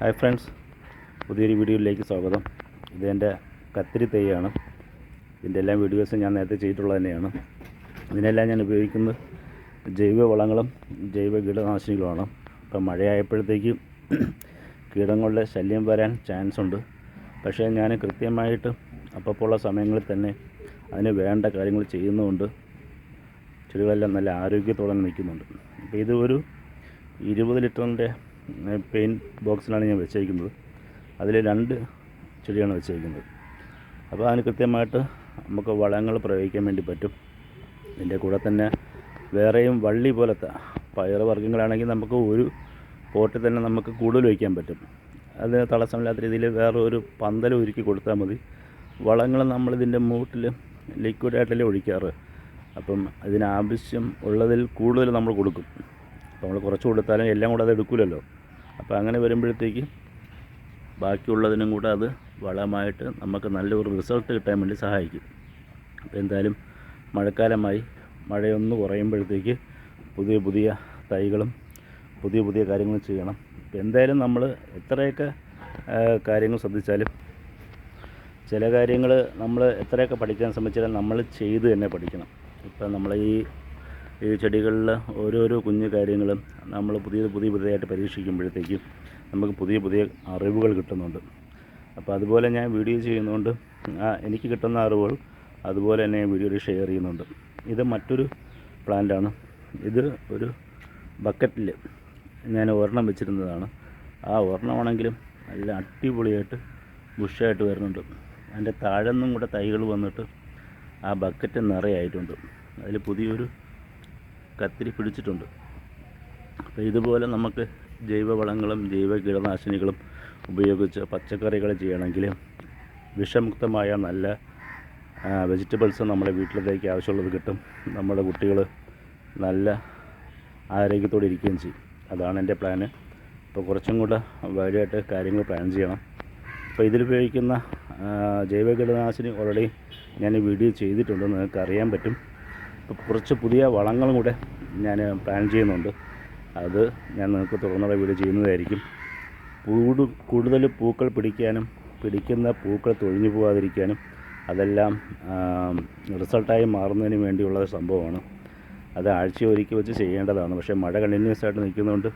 Hi friends പുതിയൊരു വീഡിയോയിലേക്ക് സ്വാഗതം. ഇതെന്റെ കത്തിരി തൈയാണ്. ഇതിന്റെ എല്ലാ വീഡിയോസും ഞാൻ നേരത്തെ ചെയ്തിട്ടുള്ളത് തന്നെയാണ്. ഇതിനെല്ലാം ഞാൻ ഉപയോഗിക്കുന്നത് ജൈവ വളങ്ങളും ജൈവ കീടനാശിനികളുമാണ്. ഇപ്പം മഴയായപ്പോഴത്തേക്ക് കീടങ്ങളുടെ ശല്യം വരാൻ ചാൻസ് ഉണ്ട്. പക്ഷേ ഞാൻ കൃത്യമായിട്ട് അപ്പപ്പോഴുള്ള സമയങ്ങളിൽ തന്നെ അതിന് വേണ്ട കാര്യങ്ങൾ ചെയ്യുന്നുമുണ്ട്. ചെടികളെല്ലാം നല്ല ആരോഗ്യത്തോടെ നിൽക്കുന്നുണ്ട്. അപ്പോൾ ഇത് ഒരു ഇരുപത് ലിറ്ററിന്റെ പെയിന്റ് ബോക്സിലാണ് ഞാൻ വെച്ചേക്കുന്നത്. അതിൽ രണ്ട് ചെടിയാണ് വെച്ചേക്കുന്നത്. അപ്പോൾ അതിന് കൃത്യമായിട്ട് നമുക്ക് വളങ്ങൾ പ്രയോഗിക്കാൻ വേണ്ടി പറ്റും. ഇതിന്റെ കൂടെ തന്നെ വേറെയും വള്ളി പോലത്തെ പയർ വർഗങ്ങളാണെങ്കിൽ നമുക്ക് ഒരു പോട്ടിൽ തന്നെ നമുക്ക് കൂടുതൽ വയ്ക്കാൻ പറ്റും. അതിന് തടസ്സമില്ലാത്ത രീതിയിൽ വേറെ ഒരു പന്തൽ ഒരുക്കി കൊടുത്താൽ മതി. വളങ്ങൾ നമ്മളിതിന്റെ മൂട്ടിൽ ലിക്വിഡായിട്ടല്ലേ ഒഴിക്കാറ്. അപ്പം അതിനാവശ്യം ഉള്ളതിൽ കൂടുതൽ നമ്മൾ കൊടുക്കും. നമ്മൾ കുറച്ച് കൊടുത്താലും എല്ലാം കൂടെ അത് എടുക്കില്ലല്ലോ. അപ്പോൾ അങ്ങനെ വരുമ്പോഴത്തേക്ക് ബാക്കിയുള്ളതിനും കൂടെ അത് വളമായിട്ട് നമുക്ക് നല്ലൊരു റിസൾട്ട് കിട്ടാൻ വേണ്ടി സഹായിക്കും. അപ്പോൾ എന്തായാലും മഴക്കാലമായി. മഴയൊന്ന് കുറയുമ്പോഴത്തേക്ക് പുതിയ പുതിയ തൈകളും പുതിയ പുതിയ കാര്യങ്ങളും ചെയ്യണം. അപ്പോൾ എന്തായാലും നമ്മൾ എത്രയൊക്കെ കാര്യങ്ങൾ ശ്രദ്ധിച്ചാലും ചില കാര്യങ്ങൾ നമ്മൾ എത്രയൊക്കെ പഠിക്കാൻ ശ്രമിച്ചാലും നമ്മൾ ചെയ്ത് തന്നെ പഠിക്കണം. ഇപ്പം നമ്മൾ ഈ ഈ ചെടികളിൽ ഓരോരോ കുഞ്ഞു കാര്യങ്ങളും നമ്മൾ പുതിയത് പുതിയ പുതിയതായിട്ട് പരീക്ഷിക്കുമ്പോഴത്തേക്കും നമുക്ക് പുതിയ പുതിയ അറിവുകൾ കിട്ടുന്നുണ്ട്. അപ്പോൾ അതുപോലെ ഞാൻ വീഡിയോ ചെയ്യുന്നതുകൊണ്ട് എനിക്ക് കിട്ടുന്ന അറിവുകൾ അതുപോലെ തന്നെ വീഡിയോയിൽ ഷെയർ ചെയ്യുന്നുണ്ട്. ഇത് മറ്റൊരു പ്ലാന്റാണ് ഇത് ഒരു ബക്കറ്റിൽ ഞാൻ ഒരെണ്ണം വെച്ചിരുന്നതാണ്. ആ ഒരെണ്ണമാണെങ്കിലും നല്ല അടിപൊളിയായിട്ട് ബുഷായിട്ട് വരുന്നുണ്ട്. അതിന്റെ താഴെ നിന്നും കൂടെ തൈകൾ വന്നിട്ട് ആ ബക്കറ്റ് നിറയായിട്ടുണ്ട്. അതിൽ പുതിയൊരു കത്തിരി പിടിച്ചിട്ടുണ്ട്. അപ്പോൾ ഇതുപോലെ നമുക്ക് ജൈവവളങ്ങളും ജൈവ കീടനാശിനികളും ഉപയോഗിച്ച് പച്ചക്കറികൾ ചെയ്യണമെങ്കിൽ വിഷമുക്തമായ നല്ല വെജിറ്റബിൾസ് നമ്മുടെ വീട്ടിലേക്ക് ആവശ്യമുള്ളത് കിട്ടും. നമ്മുടെ കുട്ടികൾ നല്ല ആരോഗ്യത്തോടെ ഇരിക്കുകയും ചെയ്യും. അതാണ് എന്റെ പ്ലാന്. അപ്പോൾ കുറച്ചും കൂടെ വഴിയായിട്ട് കാര്യങ്ങൾ പ്ലാൻ ചെയ്യണം. അപ്പോൾ ഇതിലുപയോഗിക്കുന്ന ജൈവ കീടനാശിനി ഓൾറെഡി ഞാൻ വീഡിയോ ചെയ്തിട്ടുണ്ട്. നിങ്ങൾക്ക് അറിയാൻ പറ്റും. കുറച്ച് പുതിയ വളങ്ങളും കൂടെ ഞാൻ പ്ലാൻ ചെയ്യുന്നുണ്ട്. അത് ഞാൻ നിങ്ങൾക്ക് തുടർന്നുള്ള വീഡിയോ ചെയ്യുന്നതായിരിക്കും. പൂട് കൂടുതൽ പൂക്കൾ പിടിക്കാനും പിടിക്കുന്ന പൂക്കൾ തൊഴിഞ്ഞു പോകാതിരിക്കാനും അതെല്ലാം റിസൾട്ടായി മാറുന്നതിന് വേണ്ടിയുള്ള സംഭവമാണ്. അത് ആഴ്ച ഒരുക്കി വെച്ച് ചെയ്യേണ്ടതാണ്. പക്ഷേ മഴ കണ്ടിന്യൂസ് ആയിട്ട് നിൽക്കുന്നതുകൊണ്ട്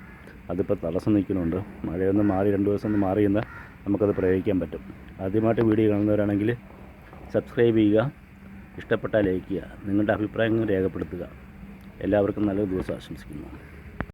അതിപ്പോൾ തടസ്സം നിൽക്കുന്നുണ്ട്. മഴയൊന്ന് മാറി രണ്ട് ദിവസം ഒന്ന് മാറിയെന്ന് നമുക്കത് പ്രയോഗിക്കാൻ പറ്റും. ആദ്യമായിട്ട് വീഡിയോ കാണുന്നവരാണെങ്കിൽ സബ്സ്ക്രൈബ് ചെയ്യുക. ഇഷ്ടപ്പെട്ടാൽ ചെയ്യുക. നിങ്ങളുടെ അഭിപ്രായങ്ങൾ രേഖപ്പെടുത്തുക. എല്ലാവർക്കും നല്ലൊരു ദിവസം ആശംസിക്കുന്നു.